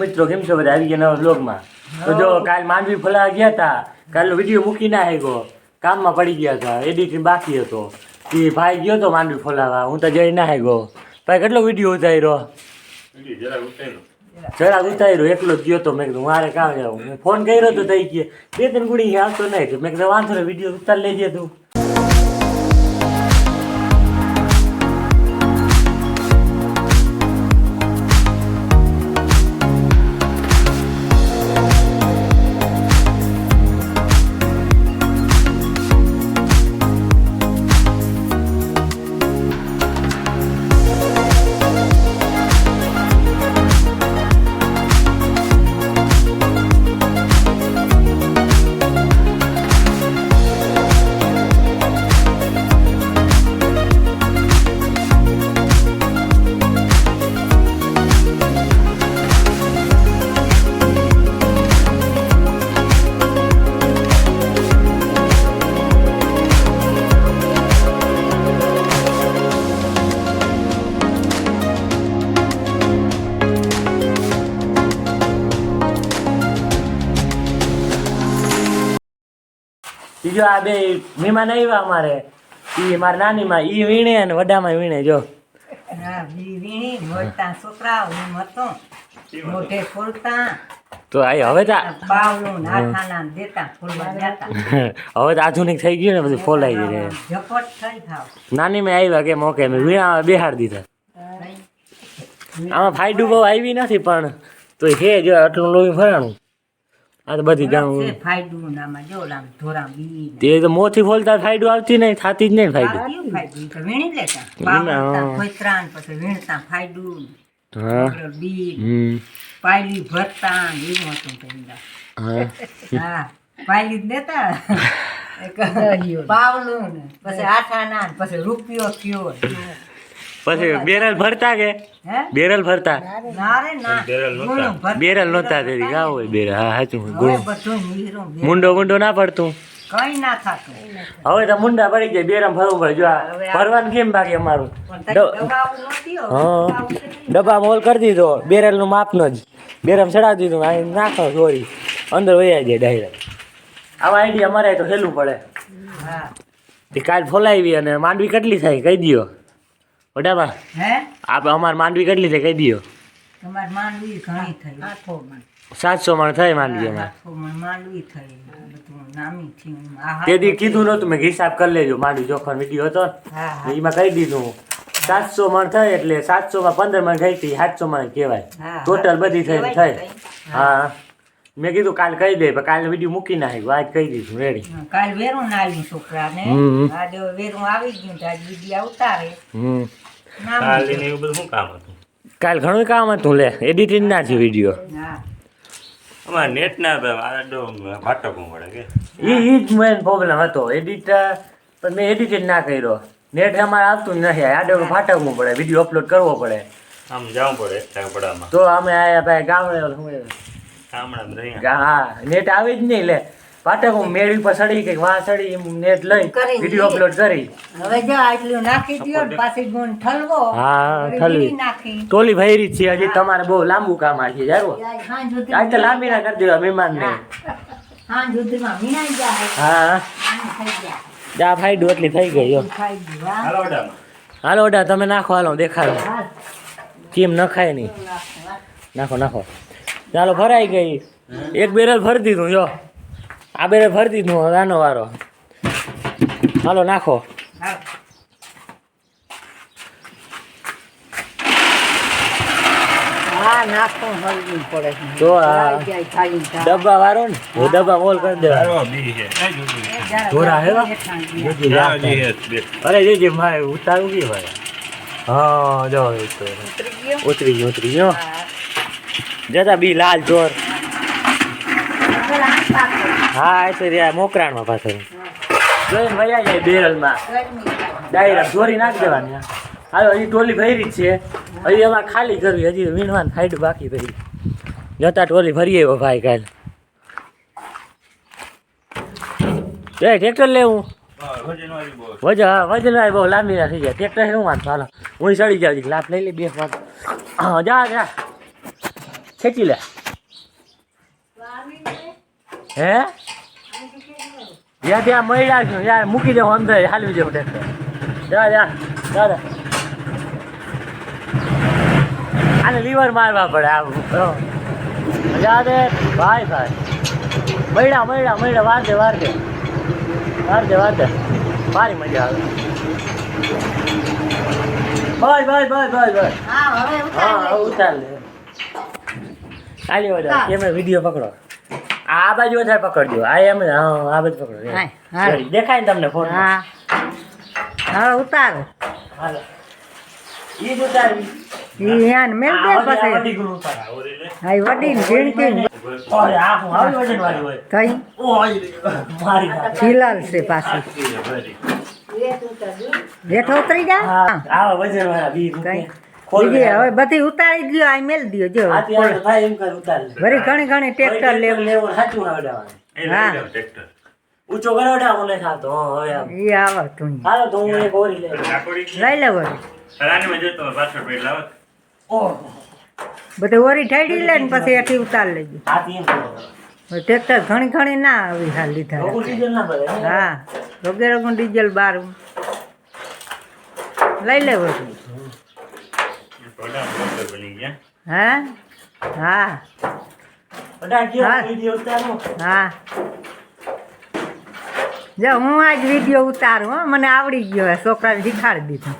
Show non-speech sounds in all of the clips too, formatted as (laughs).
મિત્રો કેમ છો બધા? આવી ગયા નવા બ્લોગમાં તો જો કાલ માંડવી ફલાવા ગયા હતા. કાલનો વીડિયો મૂકી ના આવ્યો. કામમાં પડી ગયા હતા. એડિટિંગ બાકી હતો. એ ભાઈ ગયો તો માંડવી ફોલાવા. હું તો જઈ ના આવ્યો. ભાઈ કેટલો વીડિયો ઉતાર્યો? જરા ઉતાર્યો. એકલો જ ગયો તો મેં કીધું મારે કામ જાવું મેં ફોન કર્યો તો થઈ ગયો. બે ત્રણ ગુડી આવતો નહીં. તો મેં કીધું વાંધો ને વીડિયો ઉતાર લેજે તું. બીજો આ બે મહેમાન આવ્યા અમારે ઈ મારા નાનીમાં ઈ વીણે અને વડામાં વીણે જો. તો આ હવે તો (laughs) હવે તો આધુનિક થઈ ગયું ને બધું ફોલાઈ ગયું નાની મેં આવ્યા કે મોકે મેં વીણા બેહાડ દીધા. આમાં ફાયદું બહુ આવી નથી પણ તો હે જો આટલું લોહી ફરાણું આ તો બધી ગામ ફાયદું નામાં જો લામ ધોરા બી તે તો મોથી ફોલતા ફાયદું આવતી નહીં થાતી જ નહીં ફાયદું. ફાયદું? તો વીણી લેતા વીણા, બાવળતા, હા. પછી વીણતા ફાયદું હા. બી પાયલી ભરતા એવું હતું. હા. પાયલી જ દેતા. (laughs) પાવલું ને પછી આઠાના ને પછી રૂપિયો થયો. પછી બેરલ ભરતા કે? હે? બેરલ ભરતા? ના ના. બેરલ નહોતા. તેથી ગાવ હોય બેરલ હા સાચું. મુંડો મુંડો ના પડતું. કઈ ના થતું. હવે તો મુંડા પડી જાય બેરમ ફરવું પડે. જો આ ભરવાનું કેમ બાકી અમારું? હો. ડબ્બા મોલ કરી દીધો. બેરલનું માપનો જ. બેરમ ચડાવી દીધું. આ નાખો સોરી અંદર વયા જાય ડાયરેક્ટ આવા આઈડિયા અમારે તો હેલું પડે. હા. તે કાલ ફોલાવી અને માંડવી કેટલી થાય કહી દ્યો. વડામાં હે? આપણે અમારે માંડવી કેટલી છે? કહી દ્યો. તમારે માંડવી ઘણી થઈ. આઠો મણ સાતસો મણ થાય માંડવી અમારે માંડવી થઈ. બધું નામી થયું. તે દી કીધું નહોતું મેં હિસાબ કરી લેજો. માંડવી જોખર વીડિયો હતો. એમાં કહી દીધું સાતસો મણ થાય એટલે સાતસો માં પંદર મણ થઈ હતી સાતસો મણ કહેવાય. ટોટલ બધી થઈ થઈ હા. મેં કીધું કાલ કહી દે કાલ કાલે વીડિયો મૂકી નાખ્યું આજ કહી દીધું રેડી કાલ વેરું ના આવ્યું છોકરાને. આજે વેરું આવી ગયું તો આજ વીડિયો ઉતારે કાલે ને એવું બધું શું કામ હતું? કાલ ઘણું કામ હતું લે એડિટિંગ ના છે વીડિયો અમારે નેટ ના આડો ફાટકવું પડે કે. એ એ જ મેન પ્રોબ્લેમ હતો એડિટ પણ મેં એડિટિંગ ના કર્યો. નેટ અમારે આવતું જ નથી આડે ફાટકવું પડે વીડિયો અપલોડ કરવો પડે. આમ જવું પડે પડામાં તો અમે આયા ભાઈ ગામડે હા નેટ આવી જ નહીં લે. પાટક હું મેળી પર સડી કે વાહ સડી એમ નેટ લઈ વીડિયો અપલોડ કરી. હવે જો આટલું નાખી દ્યો પાછી ગુણ ઠલવો. હા, ઠલવી. નાખી. ટોલી ભૈરી છે હજી તમારે બહુ લાંબુ કામ આ છે જારો આજ આજ તો લાંબી ના કરી દેવા મહેમાન ને જાય. હા. થઈ ગયા જા ફાઈડ એટલી થઈ ગઈ. હાલો ઓડા તમે નાખો હાલો દેખાડો. કેમ નખાય નહીં? નાખો નાખો. ચાલો ભરાઈ ગઈ. એક બેરલ ભરી દીધું જો. આ બેરલ ભરી દીધું હવે આનો વારો. હાલો નાખો. ડબ્બા વાળો ને ડબ્બા મોલ કરી દેવા. અરે મારે ઉતારવું કે ભાઈ હા જો ઉતરી ગયો? ઉતરી ગયો ઉતરી. જતા બી લાલ ચોર. હા, એ તો રહ્યા મોકરાણમાં પાછળ જોઈને વયા જાય બેરલમાં થાય. ચોરી નાખી દેવાની. હાલો હજી ટોલી ભરી છે હજી એમાં ખાલી કરવી, હજી વીણવાની સાઈડ બાકી ભરી જતા ટોલી ભરી આવ્યો ભાઈ કાલ એ, ટ્રેક્ટર લેવું. વજન, હા, વજન વાળી બહુ લાંબી ના થઈ જાય ટ્રેક્ટર શું વાંધો હાલો, હું સડી જાઉં લાભ લઈ લે બે વાત જા જા ખેંચી લે. હે? જ્યાં ત્યાં મળ્યા છું. યાર મૂકી દઉં અંદર. હાલવી દઉં ટ્રેક્ટર. જા જા. આને લીવર મારવા પડે આવું. જા દે ભાઈ ભાઈ. મળ્યા મળ્યા મળ્યા વાર દે વાર દે. વાર દે વાર દે. મારી મજા આવે. બસ બસ બસ બસ બસ હા હવે ઉતાર લે. આલી વધારે કેમેરા વીડિયો પકડો. આ બાજુ વધારે પકડજો. આ એમ હા આ બાજુ પકડો. દેખાય ને તમને ફોન હા. હા ઉતાર. હાલો. ઈ જ ઉતારવી. ઈ મેલ દે આ વડી-. હા ઝીણકી ઓય, આ હું આવી વજનવાળી હોય. થઈ ઓય, મારી ખીલાલ છે પાછી. બેઠો ઉતરી જા. હા, આવા વજનવાળા બી કઈ? ખોલ બીજી લે. હવે બધી ઉતારી દ્યો આ મેલ દ્યો જો. આથી આ તો થાય એમ કર ઉતાર લે. ઘણી ઘણી ટ્રેક્ટર લેવું. લેવું સાચું આવડાવવાનું. હા. ટ્રેક્ટર. ઊંચો કરાવડાવો મને થાતો હવે આમ. ઈ તું. હાલો તો હું એક ઓરી લઈ લઈ લે વળી. રાણીમાં જતો પાછળ પેટ લાવો. ઓહ, બધે ઓરી ઠાડી લે ને પછી એથી ઉતાર લેજો. હાથી ટ્રેક્ટર ઘણી ઘણી ના આવી હાલ લીધા. ડીઝલ ના ભરે, હા. રોગે રોગું ડીઝલ બાર. લઈ લે મોટર બની ગયા હા હા જો હું આજ વીડિયો ઉતારું હો મને આવડી ગયો હે છોકરાને શીખાડી દીધું.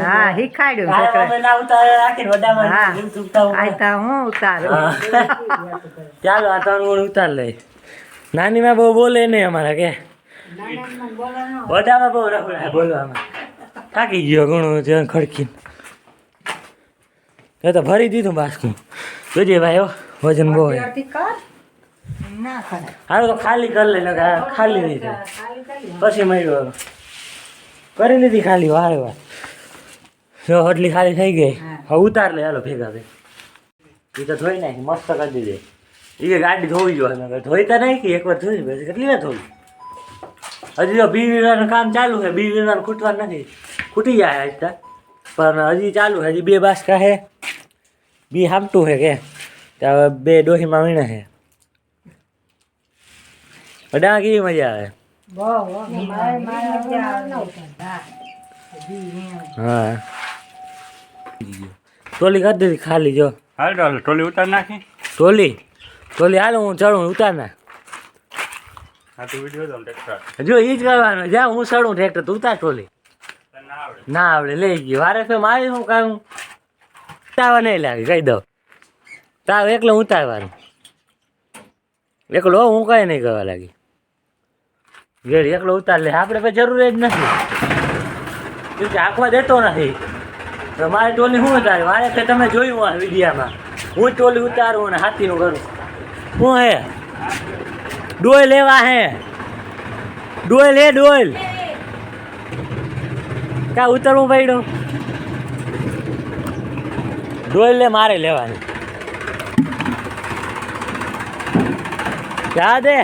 હા, શીખાડ્યું. છોકરા અમે ના ઉતારે રાખીને વડામાં હા. ઉતારો. હું ઉતારું. ચાલો આ ત્રણ ગુણ ઉતાર લઈ. નાની માં બહુ બોલે નહીં અમારા કે? વડામાં બહુ રખડાય બોલવામાં. થાકી ગયો ઘણું ખડકીને. એ તો ભરી દીધું બાસ્કું. જોજે ભાઈ વજન બહુ હારો તો ખાલી કરી લે ખાલી નહીં થાય પછી મળ્યું કરી લીધી ખાલી વારે વાર. જો હટલી ખાલી થઈ ગઈ. હવે ઉતાર લે હાલો ભેગા ભેગ. એ તો ધોઈ નાખી મસ્ત કરી દીધી. એ ગાડી ધોવી જોઈએ મેં કીધું, ધોઈ તો નાખી એકવાર ધોઈ પછી કેટલી વાર ધોઈ? હજી તો બી વીરાનું કામ ચાલુ છે બી વીરાનું ખૂટવાનું નથી. ખૂટી જાય આજ પણ હજી ચાલુ હજી બે બાસકા છે. બી હામટું છે કે? હવે બે ડોહીમાં વીણે છે અડા કેવી મજા આવે? હા. ટોલી કરી દીધી ખાલી જો. હાલ હાલ ટોલી ઉતાર નાખી. ટોલી? ટોલી હાલ હું ચડું ઉતાર ના હા જો એ જ કરવાનું. જ્યાં હું ચડું ટ્રેક્ટર તું ઉતાર ટોલી. ના આવડે. લઈ ગયો. વારે ફે મારી શું કામ ઉતારવા નહીં લાગે કહી દઉં. તાવ એકલો ઉતારવાનું. એકલો હું કઈ નહીં કરવા લાગી. ઘેર એકલો ઉતાર લે, આપણે કઈ જરૂર જ નથી. કેમ આંખવા દેતો નથી. તો મારે ટોલી શું ઉતારે? મારે કે તમે જોયું આ વિડીયામાં. હું ટોલી ઉતારું અને હાથીનું કરું. શું હે? ડોયલ લેવા હે? ડોયલ હે ડોયલ ક્યાં ઉતરવું પડ્યું? ડોલ લે મારે લેવાની. યાદ દે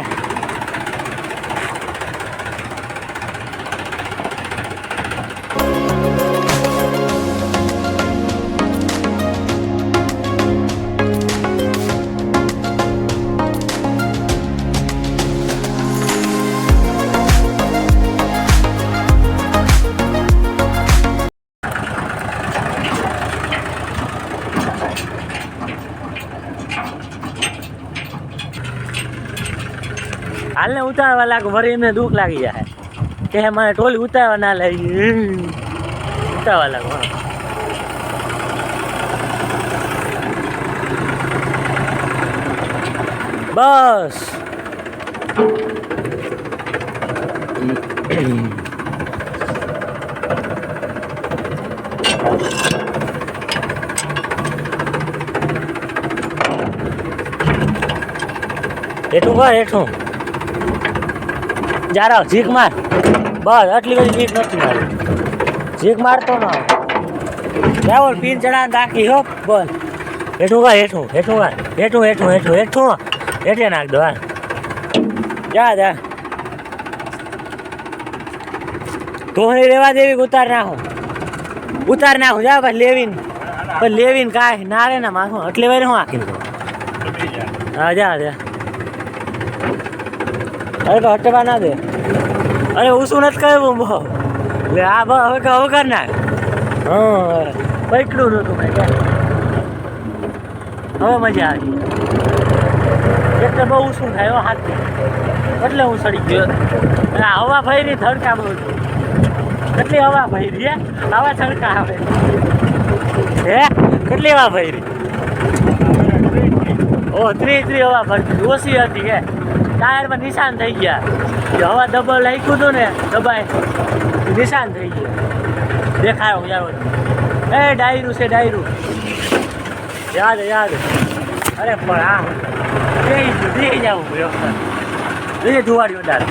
ઉતારવા લાગ, વળી એમને દુઃખ લાગી જાય કે મારે ટોલી ઉતારવા ના લે ઉતારવા લાગુ બસ. એટલું ભાઈ હેઠું? જારા જીક માર. બસ, આટલી બધી જીક નથી મારી. જીક મારતો ના જાઓ પીન ચડા દાખી હો, બસ. હેઠું કા હેઠું હેઠું કા હેઠું હેઠું હેઠું હેઠું હેઠે નાખ દો, હા. જા જા. ધોણી લેવા દેવી, ઉતાર નાખો. ઉતાર નાખો, જા, બસ લેવીન. પણ લેવીને કાંઈ ના ને માથું. એટલે વાર હું આખી દઉં હા, જા જા. અરે તો હટવા ના દે. અરે હું શું નથી કહ્યું બહુ. લે આ બસ હવે હવે કર નાખ હા. પકડું નહોતું મેં હવે મજા આવી. એટલે બહુ શું થાય હો હાથ. એટલે હું સડી ગયો. અને હવા ફરી થડકા બહુ કેટલી હવા ફરી હે? આવા થડકા આવે. હે? કેટલી હવા ફરી ઓ ત્રી ત્રી હવા ફરતી ઓછી હતી કે ટાયરમાં નિશાન થઈ ગયા. હવા દબાવ લાગ્યું હતું ને દબાય નિશાન થઈ ગયું. દેખાયો યાર એ ડાયરું છે, ડાયરું. યાદ યાદ. અરે પણ આ જઈ જઈ જાવું એ ધુવાડી દાદા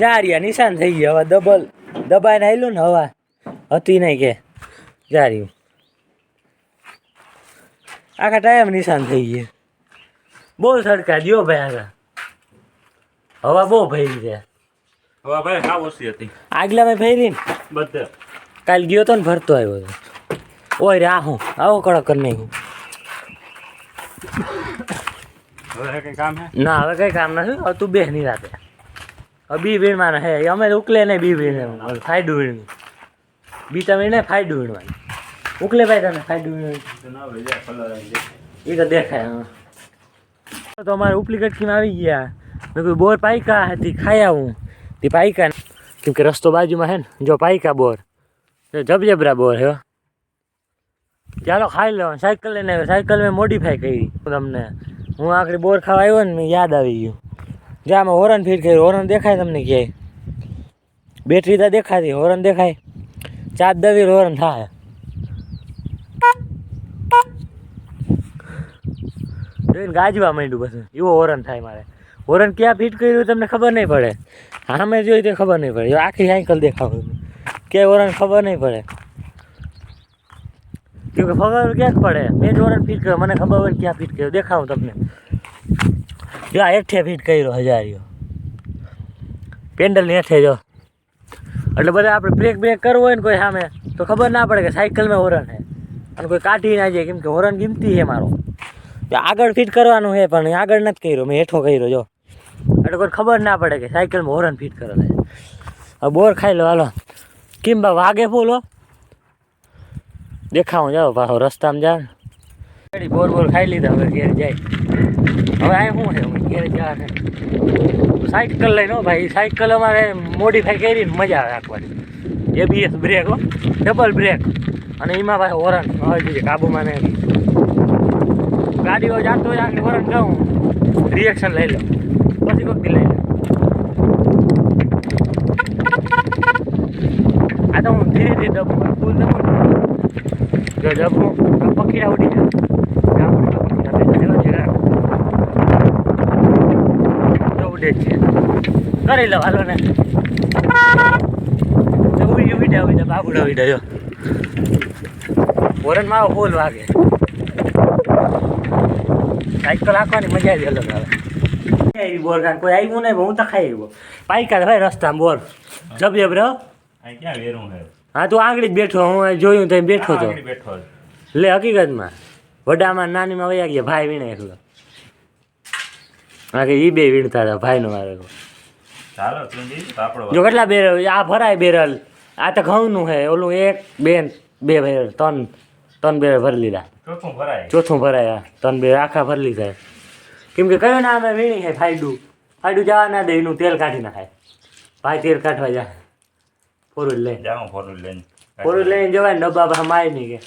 જા રહ્યા નિશાન થઈ ગયા. હવે ડબલ દબાઈને આવેલું ને હવા. હતી નહીં કે. જા રહ્યું આખા ટાઈમ નિશાન થઈ ગયા. બહુ સરખા દ્યો ભાઈ આગળ. હવા બહુ ફેરી છે. હવા ભાઈ હા ઓછી હતી. આગલા મેં ફેરી ને? બધે. કાલ ગયો તો ને ભરતો આવ્યો હતો. ઓય રે આ હું આવો કડક કરી નાખ્યું. હવે કઈ કામ હે? ના હવે કઈ કામ નથી હવે તું બે નહીં રાતે. હવે બી વીણવાના હે. અમે ઉકલે નહીં બી વીણ ફાયદું વીણ બી તમે નહીં ફાયદું વીણવાનું. ઉકલે ભાઈ તને ફાયદું એ તો દેખાય, હા. તો અમારે ઉપલી કટકીમાં આવી ગયા. મેં કોઈ બોર પાયકા હતી ખાયા હું તે પાઈકા કેમ કે રસ્તો બાજુમાં છે ને, જો પાયકા બોર. જબજબરા બોર હે ચાલો ખાઈ લો સાયકલ લઈને આવ્યો. સાયકલ મેં મોડિફાઈ કરી. તમને હું આખરી બોર ખાવા આવ્યો ને, મેં યાદ આવી ગયું. જ્યાં મેં હોરન ફીટ કર્યું. હોરન દેખાય તમને ક્યાંય? બેટરી તો દેખાતી, હોરન દેખાય. ચાર દવીર હોરન થાય. જોઈને ગાજવા માંડ્યું બસ. એવો હોરન થાય મારે. હોરન ક્યાં ફિટ કર્યું તમને ખબર નહીં પડે. સામે જોઈ તે ખબર નહીં પડે. આખી સાયકલ દેખાવ ક્યાંય હોરન ખબર નહીં પડે. કેમ કે ખબર ક્યાંક પડે. મેં જ હોરન ફિટ કર્યો. મને ખબર હોય ક્યાં ફિટ કર્યો. દેખાવું તમને. જો આ હેઠે ફિટ કર્યો હજારીઓ. પેન્ડલની હેઠે જો. એટલે બધા આપણે બ્રેક બ્રેક કરવો હોય ને કોઈ સામે, તો ખબર ના પડે કે સાયકલમાં હોરન છે. અને કોઈ કાઢી ના જાય. કેમ કે હોરન ગીમતી છે મારો. આગળ ફિટ કરવાનું છે પણ આગળ નથી કર્યો. મેં હેઠો કર્યો, જો. એટલે કોઈ ખબર ના પડે કે સાયકલમાં હોરન ફિટ કરે છે. હવે બોર ખાઈ લો, હાલો. કેમ બા, વાગે ફૂલો દેખાવું, જાઓ, પાછો રસ્તામાં જાવ ને બોર બોર ખાઈ લીધા, હવે ઘેર જાય. હવે આ શું છે? ઘેર જા છે. સાયકલ લઈને ભાઈ, સાયકલ અમારે મોડિફાઈ કરીને મજા આવે રાખવાની. એબીએસ બ્રેક હો. ડબલ બ્રેક અને એમાં ભાઈ હોરન, હવે જોઈએ કાબુમાં ને ગાડીઓ જાતો હોય આગળ વરણ જાઉં રિએક્શન લઈ લો પછી વખતે લઈ લો આ તો હું ધીરે ધીરે દબું ફૂલ દબું જો ડબું પકીડા ઉડી જાય. ઉડે છે. કરી લો, હાલો ને. ઉડી ઉડી ઉડી બાબુડા ઉડી જો. હોરનમાં ફૂલ વાગે. સાયકલ હાંકવાની મજા જ અલગ આવે. આવી બોર કાન કોઈ આવ્યું નહીં હું તો ખાઈ આવ્યો. પાઈકા ભાઈ રસ્તામાં બોર. જબ જબ રહ્યો ક્યાં વેરું હા તું આગળ જ બેઠો હું જોયું તો બેઠો તો. લે હકીકતમાં. વડામાં નાનીમાં વયા ગયા ભાઈ વીણે એકલો હા કે એ બે વીણતા હતા ભાઈનો મારે જો કેટલા બેરલ આ ભરાય બેરલ. આ તો ઘઉંનું છે ઓલું એક બે બે બેરલ ત્રણ. ત્રણ બે ભરી લીધા. ચોથું ભરાય. ચોથું ભરાય આ ત્રણ બે આખા ભરી લીધા. કેમ કે કયો ના અમે વીણી છે ફાયડું ફાયડું જવા ના દે એનું તેલ કાઢી નાખાય. ભાઈ તેલ કાઢવા જા. ફોરું લઈને. જાઉં ફોટો લઈને. ફોરું લઈને જવાય ને ડબ્બા પાસે માય નહીં કે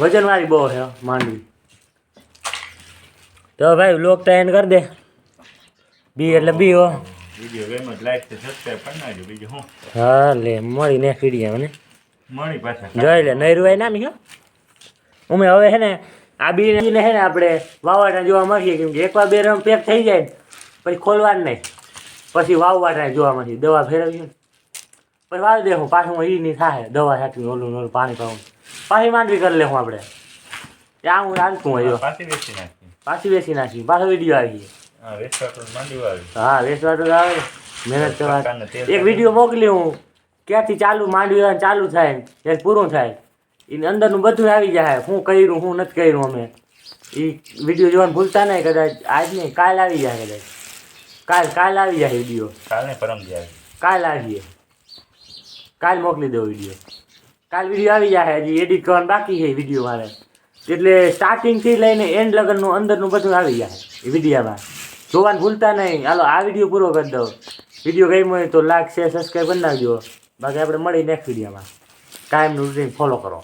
વજન વાળી બહુ છે માંડવી. તો ભાઈ લોક તો એન્ડ કરી દે. બી એટલે બી હો. વીડિયો ગેમ જ લાઈક સબસ્ક્રાઈબ કરી નાખજો બીજું હું હા લે મળી નેક્સ્ટ વીડિયો મને મળી પાછા. જોઈ લે નૈરુભાઈ ના મીયો અમે હવે હે ને આ બીને છે ને આપણે વાવાટા જોવા મળીએ કેમ કે એકવાર બે રમ પેક થઈ જાય પછી ખોલવાનું નહીં. પછી વાવવાટા જોવા મળીએ દવા ફેરવીએ. ને પછી વાવી દેવું પાછું એ નહીં થાય દવા સાથે ઓલું ઓલું પાણી પાવું. પાછી માંડવી કરી લેવું આપણે. ત્યાં હું હાલતું હોય. પાછી બેસી નાખી પાછો વીડિયો આવી હા વેસ્ટ વાટર હા આવે. મહેનત કરવા એક વીડિયો મોકલી હું. ક્યાંથી ચાલુ માંડ્યું અને ચાલુ થાય ત્યારે પૂરું થાય. એની અંદરનું બધું આવી જાય. શું કર્યું શું નથી કર્યું અમે. એ વીડિયો જોવાનું ભૂલતા નહીં કદાચ આજ નહીં કાલ આવી જાય કદાચ. કાલ કાલ આવી જાય વીડિયો. કાલે પરમ આવી કાલ આવીએ. કાલ મોકલી દો વીડિયો. કાલ વીડિયો આવી જાય હજી એડિટ કરવાનું બાકી છે વીડિયો મારે એટલે સ્ટાર્ટિંગથી લઈને એન્ડ લગનનું અંદરનું બધું આવી જાય એ વિડીયામાં. જોવાનું ભૂલતા નહીં. હાલો આ વીડિયો પૂરો કરી દો વીડિયો ગમ્યો હોય તો લાઈક શેર સબસ્ક્રાઈબ કરી નાખજો. બાકી આપણે મળી નેક્સ્ટ વિડીયોમાં કાયમનું રૂટીન ફોલો કરો.